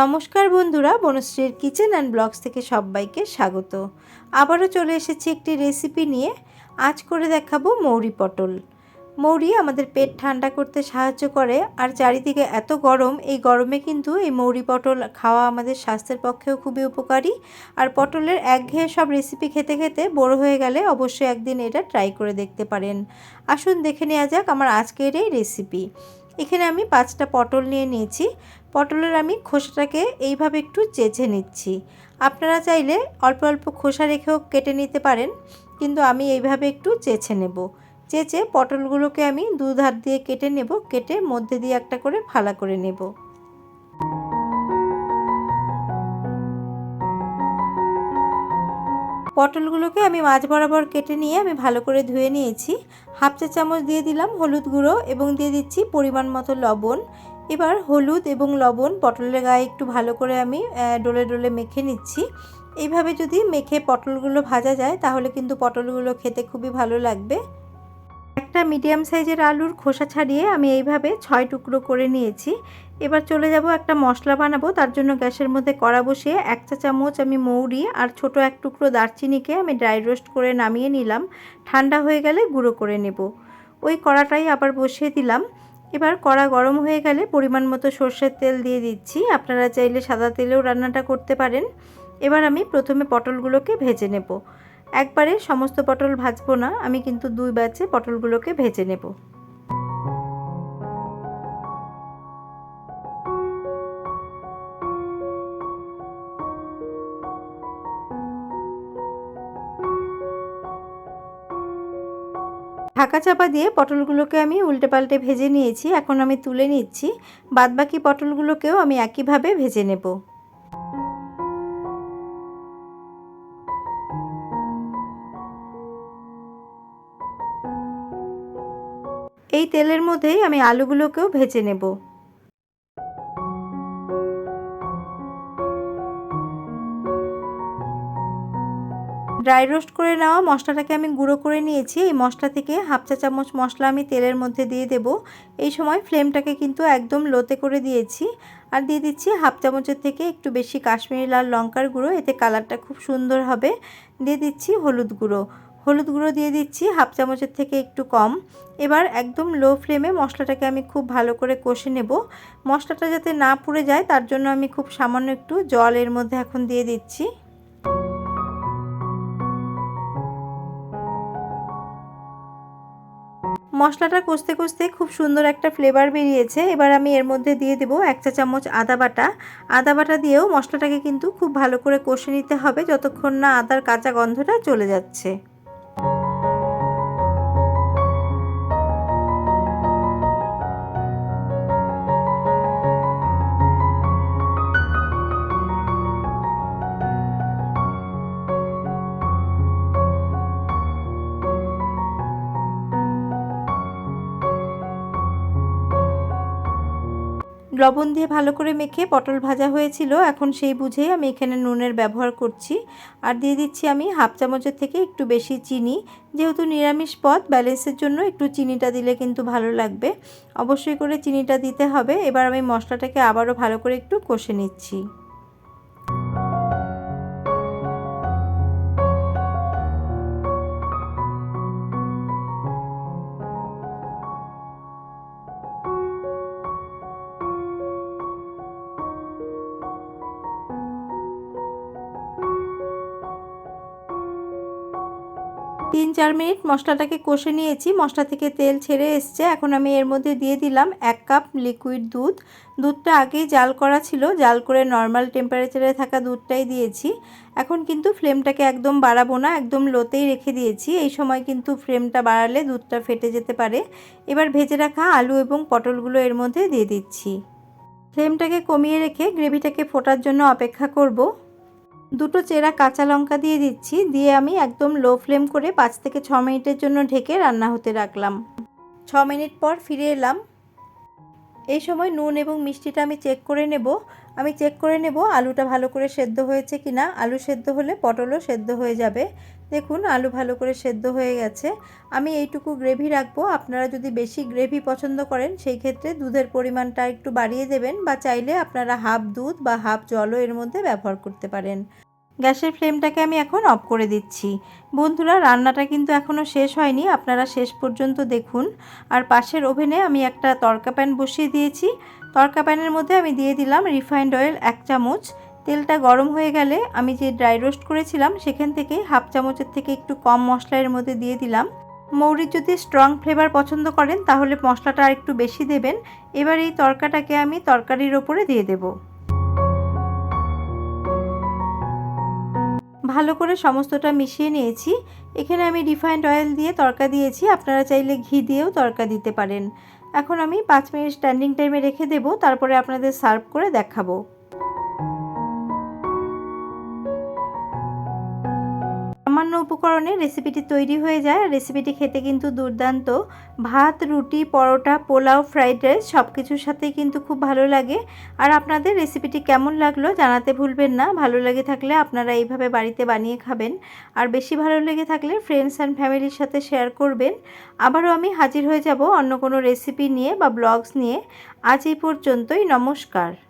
নমস্কার বন্ধুরা, বনশ্রীর kitchen and blogs থেকে সবাইকে স্বাগত। আবারও চলে এসেছি একটি রেসিপি নিয়ে। আজ করে দেখাবো মৌরি পটল। মৌরি আমাদের পেট ঠান্ডা করতে সাহায্য করে, আর চারিদিকে এত গরম, এই গরমে কিন্তু এই মৌরি পটল খাওয়া আমাদের স্বাস্থ্যের পক্ষেও খুবই উপকারী। আর পটলের একঘেয়ে সব রেসিপি খেতে খেতে বড় হয়ে গেলে অবশ্যই একদিন এটা ট্রাই করে দেখতে পারেন। আসুন দেখে নেওয়া যাক আমার আজকের এই রেসিপি। এখানে আমি পাঁচটা পটল নিয়ে নিয়েছি। পটলের আমি খোসাটাকে এইভাবে একটু চেঁচে নিচ্ছি। আপনারা চাইলে অল্প অল্প খোসা রেখেও কেটে নিতে পারেন, কিন্তু আমি এইভাবে একটু চেঁচে নেব। চেঁচে পটলগুলোকে আমি দুধার দিয়ে কেটে নেব, কেটে মধ্যে দিয়ে একটা করে ফালা করে নেব। পটলগুলোকে আমি মাছ বরাবর কেটে নিয়ে আমি ভালো করে ধুয়ে নিয়েছি। হাফ চা চামচ দিয়ে দিলাম হলুদ গুঁড়ো এবং দিয়ে দিচ্ছি পরিমাণ মতো লবণ। এবার হলুদ এবং লবণ পটলের গায়ে একটু ভালো করে আমি ডোলে ডোলে মেখে নিচ্ছি। এইভাবে যদি মেখে পটলগুলো ভাজা যায়, তাহলে কিন্তু পটলগুলো খেতে খুবই ভালো লাগবে। একটা মিডিয়াম সাইজের আলুর খোসা ছাড়িয়ে আমি এইভাবে ছয় টুকরো করে নিয়েছি। এবার চলে যাব একটা মশলা বানাবো। তার জন্য গ্যাসের মধ্যে কড়া বসিয়ে এক চা চামচ আমি মৌরি আর ছোট এক টুকরো দারচিনিকে আমি ড্রাই রোস্ট করে নামিয়ে নিলাম। ঠান্ডা হয়ে গেলে গুঁড়ো করে নেব। ওই কড়াটাই আবার বসিয়ে দিলাম। এবার কড়া গরম হয়ে গেলে পরিমাণ মতো সর্ষের তেল দিয়ে দিচ্ছি। আপনারা চাইলে সাদা তেলেও রান্নাটা করতে পারেন। এবার আমি প্রথমে পটলগুলোকে ভেজে নেব। একবারে সমস্ত পটল ভাজবো না, আমি কিন্তু দুই ব্যাচে পটলগুলোকে ভেজে নেব। ঢাকা চাপা দিয়ে পটলগুলোকে আমি উল্টে পাল্টে ভেজে নিয়েছি, এখন আমি তুলে নিচ্ছি। বাদবাকি পটলগুলোকেও আমি একইভাবে ভেজে নেব। এই তেলের মধ্যেই আমি আলুগুলোকেও ভেজে নেব। ড্রাই রোস্ট করে নেওয়া মশলাটাকে আমি গুঁড়ো করে নিয়েছি। এই মশলা থেকে হাফ চা চামচ মশলা আমি তেলের মধ্যে দিয়ে দেব। এই সময় ফ্লেমটাকে কিন্তু একদম লোতে করে দিয়েছি। আর দিয়ে দিচ্ছি হাফ চামচের থেকে একটু বেশি কাশ্মীরি লাল লঙ্কার গুঁড়ো, এতে কালারটা খুব সুন্দর হবে। দিয়ে দিচ্ছি হলুদ গুঁড়ো। হলুদ গুঁড়ো দিয়ে দিচ্ছি হাফ চামচের থেকে একটু কম। এবার একদম লো ফ্লেমে মশলাটাকে আমি খুব ভালো করে কষে নেব। মশলাটা যাতে না পুড়ে যায়, তার জন্য আমি খুব সামান্য একটু জল এর মধ্যে এখন দিয়ে দিচ্ছি। মশলাটা কষতে কষতে খুব সুন্দর একটা ফ্লেভার বেরিয়েছে। এবার আমি এর মধ্যে দিয়ে দেব এক চা চামচ আদা বাটা। আদা বাটা দিয়েও মশলাটাকে কিন্তু খুব ভালো করে কষে নিতে হবে যতক্ষণ না আদার কাঁচা গন্ধটা চলে যাচ্ছে। লবণ দিয়ে ভালো করে মেখে পটল ভাজা হয়েছিল। এখন সেই বুঝেই আমি এখানে নুনের ব্যবহার করছি। আর দিয়ে দিচ্ছি আমি হাফ চামচের থেকে একটু বেশি চিনি। যেহেতু নিরামিষ পদ, ব্যালেন্সের জন্য একটু চিনিটা দিলে কিন্তু ভালো লাগবে। অবশ্যই করে চিনিটা দিতে হবে। এবার আমি মশলাটাকে আবারও ভালো করে একটু কষে নিচ্ছি। তিন চার মিনিট মশলাটাকে কষে নিয়েছি। মশলা থেকে তেল ছেড়ে এসছে। এখন আমি এর মধ্যে দিয়ে দিলাম এক কাপ লিকুইড দুধ। দুধটা আগেই জাল করা ছিল। জাল করে নর্মাল টেম্পারেচারে থাকা দুধটাই দিয়েছি। এখন কিন্তু ফ্লেমটাকে একদম বাড়াবো না, একদম লোতেই রেখে দিয়েছি। এই সময় কিন্তু ফ্লেমটা বাড়ালে দুধটা ফেটে যেতে পারে। এবার ভেজে রাখা আলু এবং পটলগুলো এর মধ্যে দিয়ে দিচ্ছি। ফ্লেমটাকে কমিয়ে রেখে গ্রেভিটাকে ফোটার জন্য অপেক্ষা করব। দুটো চেরা কাঁচা লঙ্কা দিয়ে দিচ্ছি, দিয়ে আমি একদম লো ফ্লেম করে পাঁচ থেকে ছ মিনিটের জন্য ঢেকে রান্না হতে রাখলাম। ছ মিনিট পর ফিরে এলাম। এই সময় নুন এবং মিষ্টিটা আমি চেক করে নেব। আমি চেক করে নেব আলুটা ভালো করে সেদ্ধ হয়েছে কি না আলু সেদ্ধ হলে পটলও সেদ্ধ হয়ে যাবে। দেখুন, আলু ভালো করে সেদ্ধ হয়ে গেছে। আমি এইটুকু গ্রেভি রাখব। আপনারা যদি বেশি গ্রেভি পছন্দ করেন, সেই ক্ষেত্রে দুধের পরিমাণটা একটু বাড়িয়ে দেবেন বা চাইলে আপনারা হাফ দুধ বা হাফ জলও এর মধ্যে ব্যবহার করতে পারেন। গ্যাসের ফ্লেমটাকে আমি এখন অফ করে দিচ্ছি। বন্ধুরা, রান্নাটা কিন্তু এখনও শেষ হয়নি, আপনারা শেষ পর্যন্ত দেখুন। আর পাশের ওভেনে আমি একটা তরকা প্যান বসিয়ে দিয়েছি। তরকা প্যানের মধ্যে আমি দিয়ে দিলাম রিফাইন্ড অয়েল এক চামচ। তেলটা গরম হয়ে গেলে আমি যে ড্রাই রোস্ট করেছিলাম, সেখান থেকে হাফ চামচের থেকে একটু কম মশলা এর মধ্যে দিয়ে দিলাম। মৌরির যদি স্ট্রং ফ্লেভার পছন্দ করেন, তাহলে মশলাটা আর একটু বেশি দেবেন। এবার এই তরকাটাকে আমি তরকারির ওপরে দিয়ে দেবো। ভালো করে সমস্তটা মিশিয়ে নিয়েছি। এখানে আমি রিফাইন্ড অয়েল দিয়ে তরকা দিয়েছি। আপনারা চাইলে ঘি দিয়েও তরকা দিতে পারেন। এখন আমি পাঁচ মিনিট স্ট্যান্ডিং টাইমে রেখে দেবো। তারপরে আপনাদের সার্ভ করে দেখাবো। উপকরণে রেসিপিটি তৈরি হয়ে যায়। রেসিপিটি খেতে কিন্তু দুর্দান্ত। ভাত, রুটি, পরোটা, পোলাও ফ্রাইড রাইস সব কিছুর সাথেই কিন্তু খুব ভালো লাগে। আর আপনাদের রেসিপিটি কেমন লাগল জানাতে ভুলবেন না। ভালো লাগে থাকলে আপনারা এইভাবে বাড়িতে বানিয়ে খাবেন। আর বেশি ভালো লেগে থাকলে ফ্রেন্ডস অ্যান্ড ফ্যামিলির সাথে শেয়ার করবেন। আবারও আমি হাজির হয়ে যাব অন্য কোনো রেসিপি নিয়ে বা ব্লগস নিয়ে। আজ এই পর্যন্তই, নমস্কার।